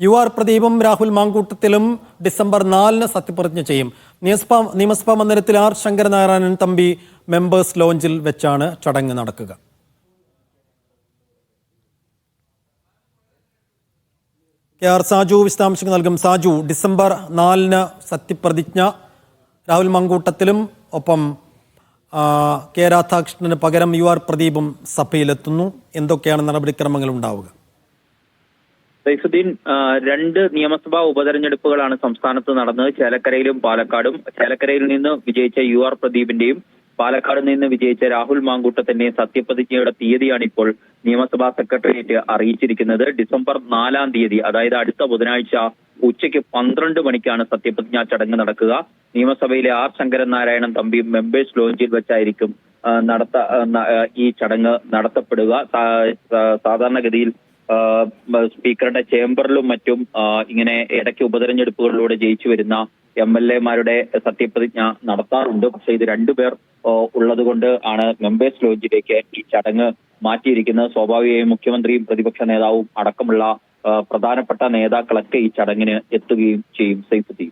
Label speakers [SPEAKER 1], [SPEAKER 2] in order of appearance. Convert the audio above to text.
[SPEAKER 1] U R പ്രദീപും രാഹുൽ മാങ്കൂട്ടത്തിലും December നാലിന് സത്യപ്രതിജ്ഞ ചെയ്യും. നിയമസഭാ നിയമസഭാ മന്ദിരത്തിൽ ആർ ശങ്കരനാരായണൻ തമ്പി മെമ്പേഴ്സ് ലോഞ്ചിൽ വെച്ചാണ് ചടങ്ങ് നടക്കുക. കെ ആർ സാജു വിശദാംശങ്ങൾ നൽകും. സാജു ഡിസംബർ നാലിന് സത്യപ്രതിജ്ഞ. രാഹുൽ മങ്കൂട്ടത്തിലും ഒപ്പം കെ രാധാകൃഷ്ണന് പകരം യു ആർ പ്രദീപും സഭയിലെത്തുന്നു. എന്തൊക്കെയാണ് നടപടിക്രമങ്ങൾ ഉണ്ടാവുക?
[SPEAKER 2] സൈഫുദ്ദീൻ രണ്ട് നിയമസഭാ ഉപതെരഞ്ഞെടുപ്പുകളാണ് സംസ്ഥാനത്ത് നടന്നത്. ചേലക്കരയിലും പാലക്കാടും. ചേലക്കരയിൽ നിന്ന് വിജയിച്ച യു ആർ പ്രദീപിന്റെയും പാലക്കാട് നിന്ന് വിജയിച്ച രാഹുൽ മാങ്കൂട്ടത്തിന്റെയും സത്യപ്രതിജ്ഞയുടെ തീയതിയാണ് ഇപ്പോൾ നിയമസഭാ സെക്രട്ടേറിയറ്റ് അറിയിച്ചിരിക്കുന്നത്. ഡിസംബർ നാലാം തീയതി അതായത് അടുത്ത ബുധനാഴ്ച ഉച്ചയ്ക്ക് പന്ത്രണ്ട് മണിക്കാണ് സത്യപ്രതിജ്ഞാ ചടങ്ങ് നടക്കുക. നിയമസഭയിലെ ആർ ശങ്കരൻ നാരായണൻ തമ്പി മെമ്പേഴ്സ് ലോഞ്ചിൽ വെച്ചായിരിക്കും നടത്ത ഈ ചടങ്ങ് നടത്തപ്പെടുക. സാധാരണഗതിയിൽ സ്പീക്കറുടെ ചേംബറിലും മറ്റും ഇങ്ങനെ ഇടയ്ക്ക് ഉപതെരഞ്ഞെടുപ്പുകളിലൂടെ ജയിച്ചു വരുന്ന എം എൽ എമാരുടെ സത്യപ്രതിജ്ഞ നടത്താറുണ്ട്. പക്ഷെ ഇത് രണ്ടുപേർ ഉള്ളത് കൊണ്ട് ആണ് മെമ്പേഴ്സ് ലോഞ്ചിലേക്ക് ഈ ചടങ്ങ് മാറ്റിയിരിക്കുന്നത്. സ്വാഭാവികമായും മുഖ്യമന്ത്രിയും പ്രതിപക്ഷ നേതാവും അടക്കമുള്ള പ്രധാനപ്പെട്ട നേതാക്കളൊക്കെ ഈ ചടങ്ങിന് എത്തുകയും ചെയ്യും. സൈഫുദ്ദീൻ.